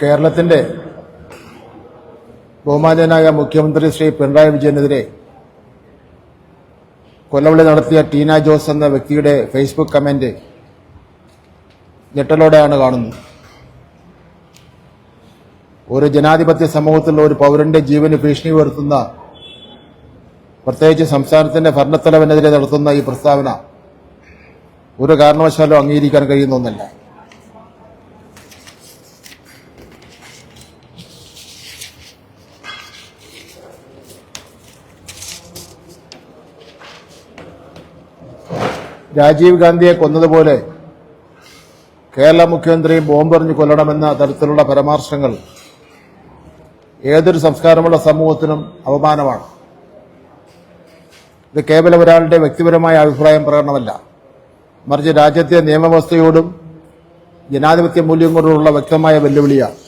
കേരളത്തിന്റെ ബഹുമാനായ മുഖ്യമന്ത്രി ശ്രീ പിണറായി വിജയനെതിരെ കൊല്ലവിളി നടത്തിയ ടീന ജോസ് എന്ന വ്യക്തിയുടെ ഫേസ്ബുക്ക് കമന്റ് ഞെട്ടലോടെയാണ് കാണുന്നത്. ഒരു ജനാധിപത്യ സമൂഹത്തിൽ ഒരു പൗരന്റെ ജീവന് ഭീഷണി വരുത്തുന്ന പ്രത്യേകിച്ച് സംസ്ഥാനത്തിന്റെ ഭരണത്തലവനെതിരെ നടത്തുന്ന ഈ പ്രസ്താവന ഒരു കാരണവശാലും അംഗീകരിക്കാൻ കഴിയുന്ന ഒന്നല്ല. രാജീവ് ഗാന്ധിയെ കൊന്നതുപോലെ കേരള മുഖ്യമന്ത്രിയും ബോംബെറിഞ്ഞ് കൊല്ലണമെന്ന തരത്തിലുള്ള പരാമർശങ്ങൾ ഏതൊരു സംസ്കാരമുള്ള സമൂഹത്തിനും അപമാനമാണ്. ഇത് കേവലം ഒരാളുടെ വ്യക്തിപരമായ അഭിപ്രായം പ്രകടനമല്ല. മറിച്ച് രാജ്യത്തെ നിയമവ്യവസ്ഥയോടും ജനാധിപത്യ മൂല്യങ്ങളോടുള്ള വ്യക്തമായ വെല്ലുവിളിയാണ്.